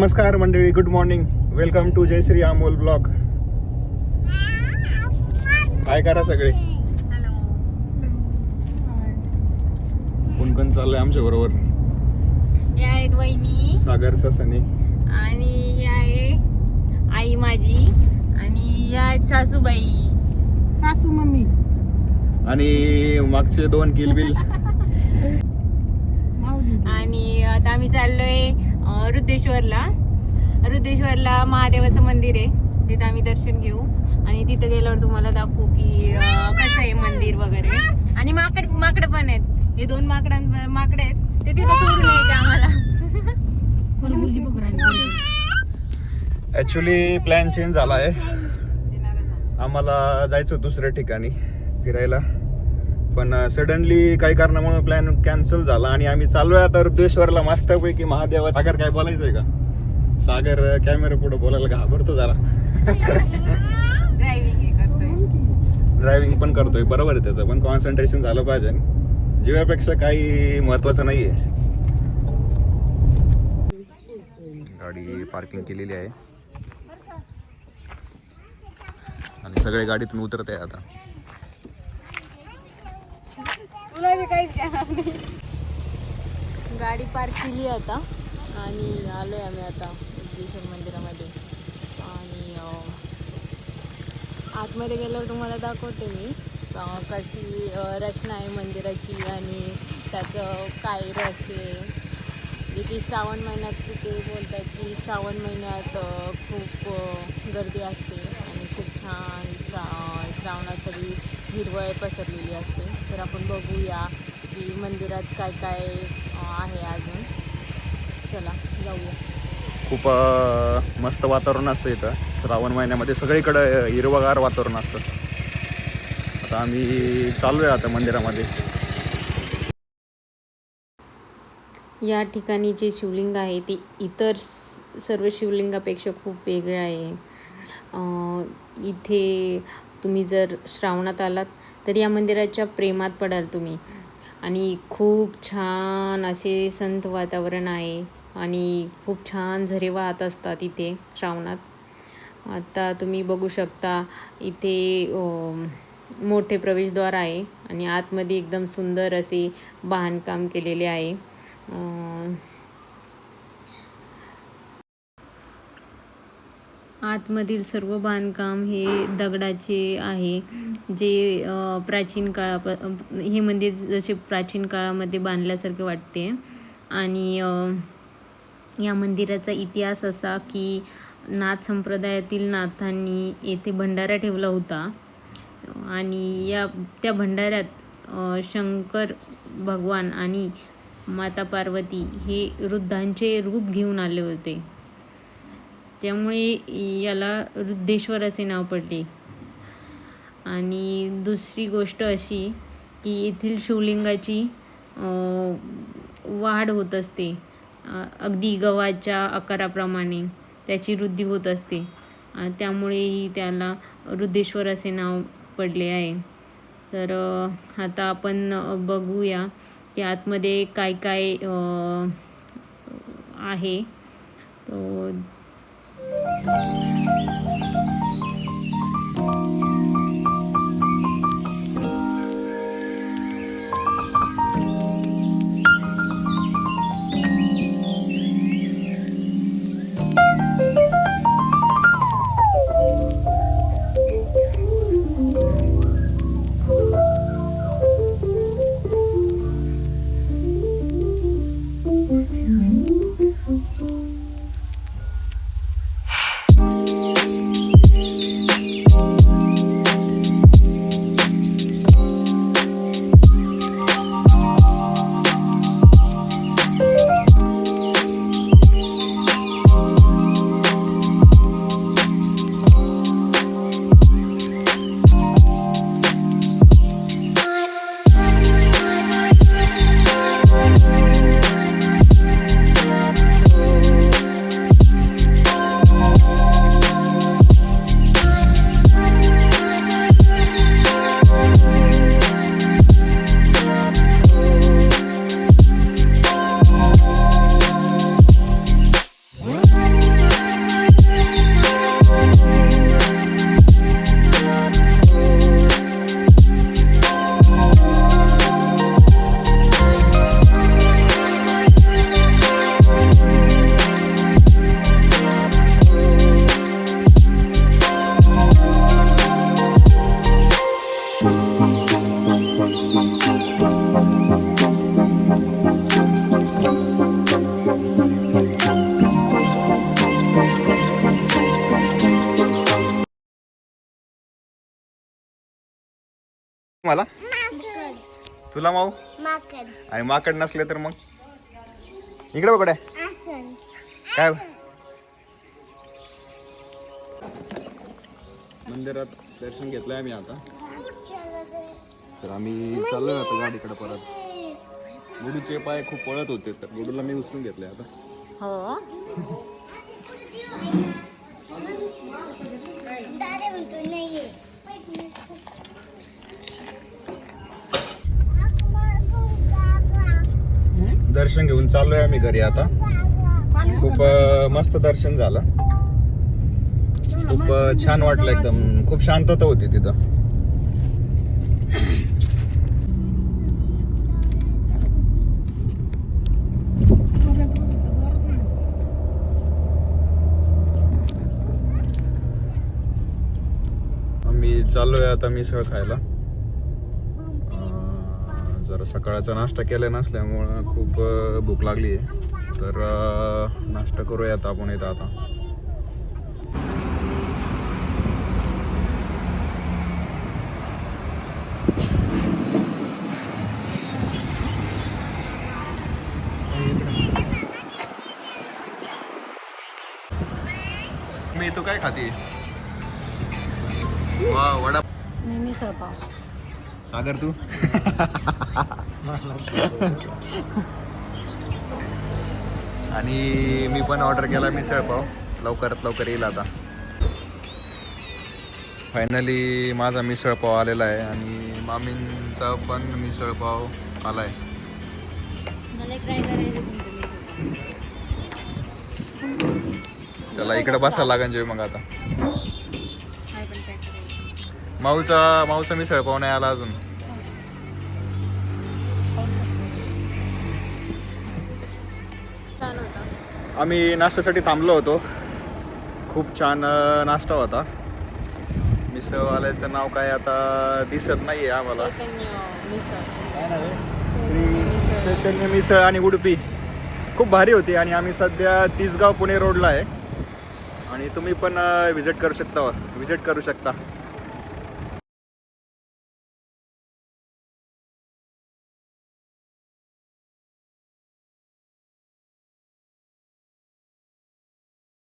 नमस्कार मंडळी good morning welcome to Jayashree Amol blog काय करा सगळे? हॅलो कोण कोण चाललंय आमच्या बरोबर? या आहेत वहिनी. सागर ससने. आणि ही आहे आई माझी. आणि या आहेत सासूबाई. सासू मम्मी. आणि मागचे दोन किलबिल. आणि आता आम्ही चाललोय अं, रुद्रेश्वरला. रुद्रेश्वरला महादेवाचं मंदिर आहे. तिथं आम्ही दर्शन घेऊ. आणि तिथं गेल्यावर तुम्हाला दाखवू की कसं आहे मंदिर वगैरे. आणि माकड माकड पण आहेत. हे दोन माकडां माकडे आहेत. ते तिथं सोडून यायचे आम्हाला. ऍक्च्युली प्लॅन चेंज झाला आहे. आम्हाला जायचं दुसऱ्या ठिकाणी फिरायला. पण सडनली काही कारणामुळे प्लॅन कॅन्सल झाला आणि आम्ही चाललोय आता रुद्रेश्वरला मस्तपैकी महादेवा सागर काय बोलायचंय का? सागर कॅमेरा पुढे बोलायला घाबरतो जरा. ड्रायव्हिंग पण करतोय बरोबर आहे त्याचं पण कॉन्सन्ट्रेशन झालं पाहिजे. जीवापेक्षा काही महत्वाचं नाहीये. गाडी पार्किंग केलेली आहे. आणि सगळे गाडीतून उतरत आहे आता. गाडी पार्क केली आहे आता. आणि आलो आहे आम्ही आता सिद्धेश्वर मंदिरामध्ये. आणि आतमध्ये गेल्यावर तुम्हाला दाखवते मी. कशी रचना आहे मंदिराची आणि त्याचं काय रहस्य आहे. श्रावण महिन्यात तिथे बोलतात की श्रावण महिन्यात खूप गर्दी असते. छान श्रा श्रावणात सगळी हिरवळ पसरलेली असते. तर आपण बघूया की मंदिरात काय काय आहे अजून. चला जाऊया. खूप मस्त वातावरण असतं इथं. श्रावण महिन्यामध्ये सगळीकडं हिरवगार वातावरण असतं. आता आम्ही चालू आहे आता मंदिरामध्ये. या ठिकाणी जे शिवलिंग आहे ते इतर सर्व शिवलिंगापेक्षा खूप वेगळे आहे. इथे तुम्ही जर श्रावणात आलात तर या मंदिराच्या प्रेमात पडाल तुम्ही. आणि खूप छान असे संत वातावरण आहे आणि खूप छान झरे वाहत असतात इथे श्रावणात. आता तुम्ही बघू शकता इथे मोठे प्रवेशद्वार आहे आणि आतमध्ये एकदम सुंदर असे बांधकाम केलेले आहे. आतमधील सर्व बांधकाम हे दगडाचे आहे जे प्राचीन काळाप हे मंदिर जसे प्राचीन काळामध्ये बांधल्यासारखे वाटते. आणि या मंदिराचा इतिहास असा की नाथ संप्रदायातील नाथांनी येथे भंडारा ठेवला होता. आणि या त्या भंडाऱ्यात शंकर भगवान आणि माता पार्वती हे वृद्धांचे रूप घेऊन आले होते. त्यामुळे याला रुद्धेश्वर असे नाव पडले. आणि दुसरी गोष्ट अशी की येथील शिवलिंगाची वाढ होत असते. अगदी गव्हाच्या आकाराप्रमाणे त्याची वृद्धी होत असते. त्यामुळेही त्याला रुद्धेश्वर असे नाव पडले आहे. तर आता आपण बघूया की आतमध्ये काय काय आहे. तो Thank you. मला तुला माऊ? आणि माकड नसले तर मग? इकडे बघ काय? मंदिरात दर्शन घेतलंय आम्ही आता. तर आम्ही चाललोय आता गाडीकडे परत. गुडूचे पाय खूप पळत होते तर गुडूला मी उचलून घेतले आता. हो. दर्शन घेऊन चाललोय आम्ही घरी आता. खूप मस्त दर्शन झालं. खूप छान वाटलं एकदम. खूप शांतता होती तिथं. आम्ही चाललोय आता मिसळ खायला. तर सकाळचा नाश्ता केला नसल्यामुळं खूप भूक लागली आहे तर नाश्ता करूया आता आपण इथं आता. मी तू काय खाते वा वडा मिसळ पाव सागर तू? आणि मी पण ऑर्डर केला मिसळ पाव लवकरात लवकर येईल आता. फायनली माझा मिसळ पाव आलेला आहे आणि मामींचा पण मिसळ पाव आलाय. मला ट्राय करायचं त्याला इकडे बसायला लागेल जे मग आता. माऊचा माऊचा मिसळ पाव नाही आला अजून. छान होता आम्ही नाश्त्यासाठी थांबलो होतो. खूप छान नाश्ता होता. मिसळवाल्याचं नाव काय आता दिसत नाही आहे आम्हाला. चैतन्य मिसळ. श्री चैतन्य मिसळ आणि उडुपी. खूप भारी होती आणि आम्ही सध्या तिसगाव पुणे रोडला आहे. आणि तुम्ही पण व्हिजिट करू शकता व्हिजिट करू शकता.